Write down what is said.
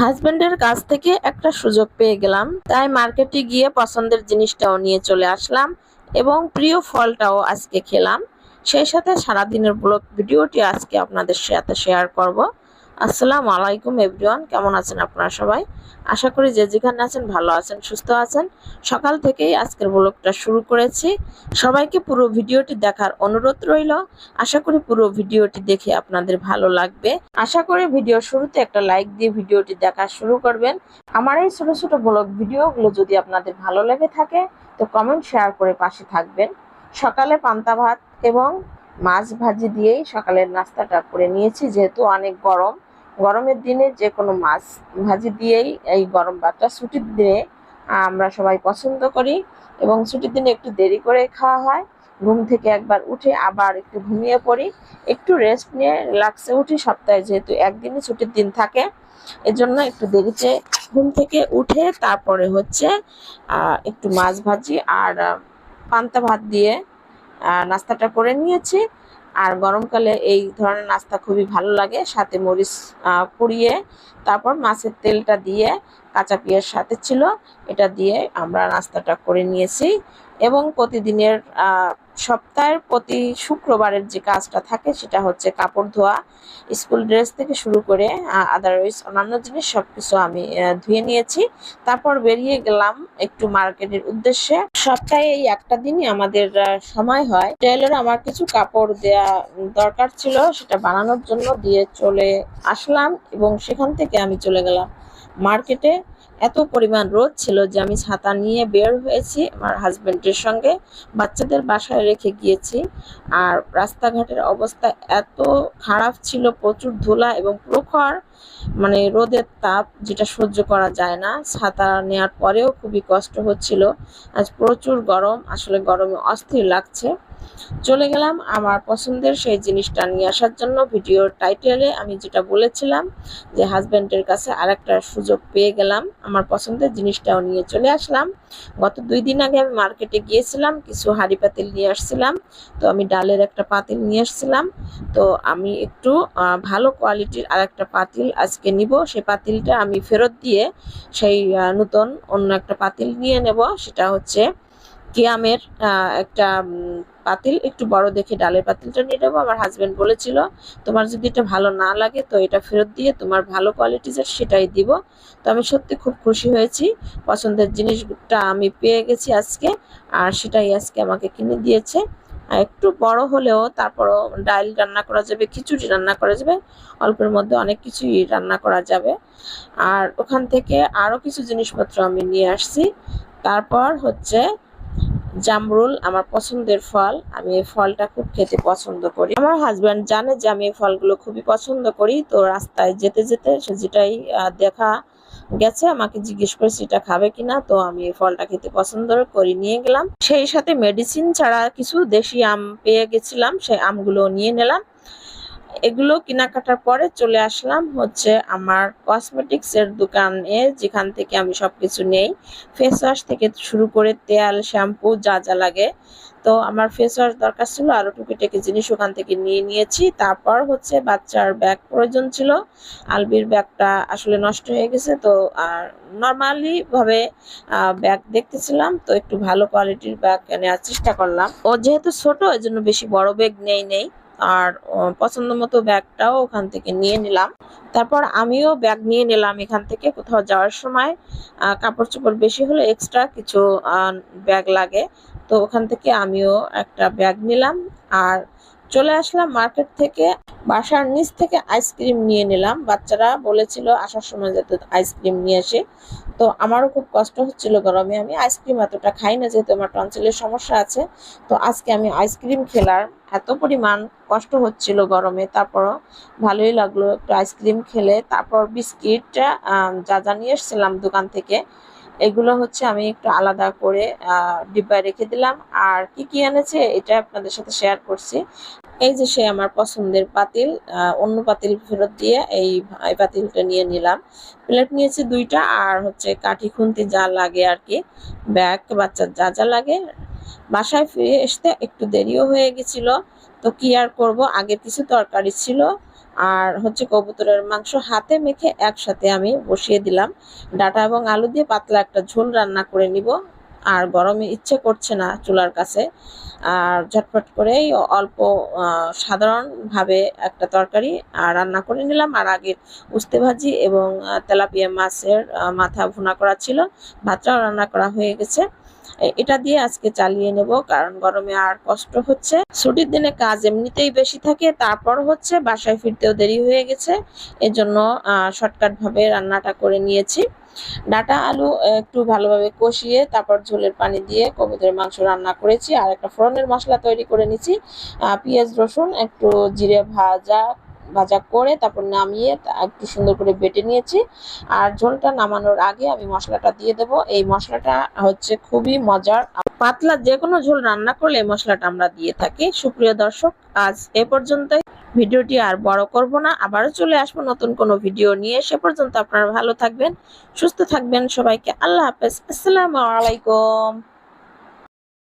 হাজবেন্ডের কাছ থেকে একটা সুযোগ পেয়ে গেলাম। তাই মার্কেটে গিয়ে পছন্দের জিনিসটাও নিয়ে চলে আসলাম এবং প্রিয় ফলটাও আজকে খেলাম। সেই সাথে সারাদিনের ব্লগ ভিডিওটি আজকে আপনাদের সাথে শেয়ার করব। আসসালামু আলাইকুম এভরিওয়ান, কেমন আছেন আপনারা সবাই? আশা করি যে যেখানে আছেন ভালো আছেন, সুস্থ আছেন। সকাল থেকেই আজকের ব্লগটা শুরু করেছি। সবাইকে পুরো ভিডিওটি দেখার অনুরোধ রইল। আশা করি পুরো ভিডিওটি দেখে আপনাদের ভালো লাগবে। আশা করি ভিডিও শুরুতে একটা লাইক দিয়ে ভিডিওটি দেখা শুরু করবেন। আমার এই ছোট ছোট ব্লগ ভিডিওগুলো যদি আপনাদের ভালো লেগে থাকে, তো কমেন্ট শেয়ার করে পাশে থাকবেন। সকালে পান্তা ভাত এবং মাছ ভাজি দিয়েই সকালের নাস্তাটা করে নিয়েছি, যেহেতু অনেক গরম। গরমের দিনে যে কোনো মাছ ভাজি দিয়েই এই গরম ভাতটা ছুটির দিনে আমরা সবাই পছন্দ করি এবং ছুটির দিনে একটু দেরি করে খাওয়া হয়। ঘুম থেকে একবার উঠে আবার একটু ঘুমিয়ে পড়ি, একটু রেস্ট নিয়ে রিল্যাক্সে উঠি। সপ্তাহে যেহেতু একদিনই ছুটির দিন থাকে, এজন্য একটু দেরিতে ঘুম থেকে উঠে তারপরে হচ্ছে একটু মাছ ভাজি আর পান্তা ভাত দিয়ে নাস্তাটা করে নিয়েছি। আর গরমকালে এই ধরনের নাস্তা খুবই ভালো লাগে। সাথে মরিচ পুড়িয়ে তারপর মাছের তেলটা দিয়ে কাঁচা পেঁয়াজ সাথে ছিল, এটা দিয়ে আমরা নাস্তাটা করে নিয়েছি। এবং প্রতিদিনের সপ্তাহের প্রতি শুক্রবারের যে কাজটা থাকে সেটা হচ্ছে কাপড় ধোয়া, স্কুল ড্রেস থেকে শুরু করে আদারওয়াইজ অন্যান্য জিনিস সবকিছু আমি ধুয়ে নিয়েছি। তারপর বেরিয়ে গেলাম একটু মার্কেটের উদ্দেশ্যে। সপ্তাহে এই একটা দিনই আমাদের সময় হয়। টেলর আমার কিছু কাপড় দেয়া দরকার ছিল, সেটা বানানোর জন্য দিয়ে চলে আসলাম এবং সেখান থেকে আমি চলে গেলাম। মার্কেটে এত পরিমাণ রোদ ছিল যে আমি ছাতা নিয়ে বের হয়েছি আমার হাজব্যান্ডের সঙ্গে। বাচ্চাদের বাসায় রেখে গিয়েছি। আর রাস্তাঘাটের অবস্থা এত খারাপ ছিল, প্রচুর ধুলা এবং প্রখর মানে রোদের তাপ যেটা সহ্য করা যায় না। ছাতা নেওয়ার পরেও খুবই কষ্ট হচ্ছিল। আজ প্রচুর গরম, আসলে গরমে অস্থির লাগছে। চলে গেলাম আমার পছন্দের সেই জিনিসটা নিয়ে আসার জন্য। ভিডিওর টাইটেলে আমি যেটা বলেছিলাম যে হাজব্যান্ডের কাছে আরেকটা সুযোগ পেয়ে গেলাম। আমার পছন্দের জিনিসটাও নিয়ে চলে আসলাম। গত দুই দিন আগে আমি মার্কেটে গিয়েছিলাম, কিছু হাঁড়ি পাতিল নিয়ে আসছিলাম। তো আমি ডালের একটা পাতিল নিয়ে আসছিলাম। তো আমি একটু ভালো কোয়ালিটির আরেকটা পাতিল আজকে নিব। সেই পাতিলটা আমি ফেরত দিয়ে সেই নতুন অন্য একটা পাতিল নিয়ে নেব। সেটা হচ্ছে কিয়ামের একটা পাতিল, একটু বড় দেখে ডালের পাতিলটা নিয়ে নেব। আমার হাজব্যান্ড বলেছিল, তোমার যদি এটা ভালো না লাগে, তো এটা ফেরত দিয়ে তোমার ভালো কোয়ালিটির সেটাই দিব। তো আমি সত্যি খুব খুশি হয়েছি। পছন্দের জিনিসটা আমি পেয়ে গেছি আজকে, আর সেটাই আজকে আমাকে কিনে দিয়েছে। একটু বড় হলেও তারপরও ডাল রান্না করা যাবে, খিচুড়ি রান্না করা যাবে, অল্পের মধ্যে অনেক কিছুই রান্না করা যাবে। আর ওখান থেকে আরও কিছু জিনিসপত্র আমি নিয়ে আসছি। তারপর হচ্ছে জামরুল, আমার পছন্দের ফল, আমি এই ফলটা খুব খেতে পছন্দ করি। আমার হাজব্যান্ড জানে যে আমি এই ফলগুলো খুবই পছন্দ করি, তো রাস্তায় যেতে যেতে সে যেটাই দেখা গেছে, আমাকে জিজ্ঞেস করেছে এটা খাবে কিনা, তো আমি এই ফলটা খেতে পছন্দ করি নিয়ে গেলাম। সেই সাথে মেডিসিন ছাড়া কিছু দেশি আম পেয়ে গেছিলাম, সেই আমগুলো নিয়ে নিলাম। এগুলো কেনাকাটার পরে চলে আসলাম হচ্ছে আমার কসমেটিক্স এর দোকানে, যেখান থেকে আমি সবকিছু নেই। ফেস ওয়াশ থেকে শুরু করে তেল শ্যাম্পু যা যা লাগে। তো আমার ফেস ওয়াশ দরকার ছিল আরও টুকিটাকি জিনিস ওখান থেকে নিয়ে নিয়েছি। তারপর হচ্ছে বাচ্চার ব্যাগ প্রয়োজন ছিল। আলবির ব্যাগটা আসলে নষ্ট হয়ে গেছে। তো আর নর্মালি ভাবে ব্যাগ দেখতেছিলাম। তো একটু ভালো কোয়ালিটির ব্যাগ নেওয়ার চেষ্টা করলাম। ও যেহেতু ছোট, এজন্য বেশি বড় ব্যাগ নেই নেই। আর পছন্দ মতো ব্যাগটাও ওখান থেকে নিয়ে নিলাম। তারপর আমিও ব্যাগ নিয়ে নিলাম এখান থেকে কোথাও যাওয়ার সময়। কাপড় চোপড় বেশি হলে এক্সট্রা কিছু ব্যাগ লাগে। তো ওখান থেকে আমিও একটা ব্যাগ নিলাম। আর চলে আসলাম মার্কেট থেকে। বাসার নিচ থেকে আইসক্রিম নিয়ে নিলাম। বাচ্চারা বলেছিল আসার সময় যাতে আইসক্রিম নিয়ে আসে। তো আমারও খুব কষ্ট হচ্ছিল গরমে। আমি আইসক্রিম এতটা খাই না, যেহেতু আমার টনসিলের সমস্যা আছে। তো আজকে আমি আইসক্রিম খেলার এত পরিমাণ কষ্ট হচ্ছিল গরমে, তারপরও ভালোই লাগল একটু আইসক্রিম খেলে। তারপর বিস্কিটটা যা যা নিয়ে এসেছিলাম দোকান থেকে, এগুলো হচ্ছে আমি একটু আলাদা করে ডিব্বায় রেখে দিলাম। আর কি কি এনেছে এটা আপনাদের সাথে শেয়ার করছি। এই যে সে আমার পছন্দের পাতিল অন্য পাতিল ফেরত দিয়ে এই পাতিলটা নিয়ে নিলাম। প্লেট নিয়েছি দুইটা আর হচ্ছে কাঠি, খুন্তি যা লাগে আর কি, ব্যাগ, বাচ্চার যা যা লাগে। বাসায় ফিরে আসতে একটু দেরিও হয়ে গেছিল, তো কি আর করব? আগে কিছু তরকারি ছিল আর হচ্ছে কবুতরের মাংস হাতে মেখে একসাথে আমি বসিয়ে দিলাম। ডাটা এবং আলু দিয়ে পাতলা একটা ঝোল রান্না করে নিব। আর গরমে ইচ্ছে করছে না চুলার কাছে। আর ঝটপট করেই অল্প সাধারণভাবে একটা তরকারি আহ, রান্না করে নিলাম। আর আগে উস্তে ভাজি এবং তেলাপিয়া মাছের মাথা ভুনা করা ছিল ভাতটাও রান্না করা হয়ে গেছে। এটা দিয়ে আজকে চালিয়ে নেব কারণ গরমে আর কষ্ট হচ্ছে। ছুটির দিনে কাজ এমনিতেই বেশি থাকে তারপর হচ্ছে বাসায় ফিরতেও দেরি হয়ে গেছে। এজন্য শর্টকাট ভাবে রান্নাটা করে নিয়েছি। ডাটা আলু একটু ভালোভাবে কষিয়ে তারপর ঝোলের পানি দিয়ে কবুতরের মাংস রান্না করেছি। আর একটা ফোড়নের মশলা তৈরি করে আহ, পেঁয়াজ রসুন একটু জিরে ভাজা ভাজা করে তারপর নামিয়ে একটু সুন্দর করে বেটে নিয়েছি। আর ঝোলটা নামানোর আগে আমি মশলাটা দিয়ে দেব। এই মশলাটা হচ্ছে খুবই মজার। পাতলা যে কোনো ঝোল রান্না করলে মশলাটা আমরা দিয়ে থাকি। সুপ্রিয় দর্শক, আজ এ পর্যন্তই। ভিডিওটি আর বড় করব না, আবারও চলে আসব নতুন কোনো ভিডিও নিয়ে। সে পর্যন্ত আপনারা ভালো থাকবেন, সুস্থ থাকবেন। সবাইকে আল্লাহ হাফেজ। আসসালামু আলাইকুম।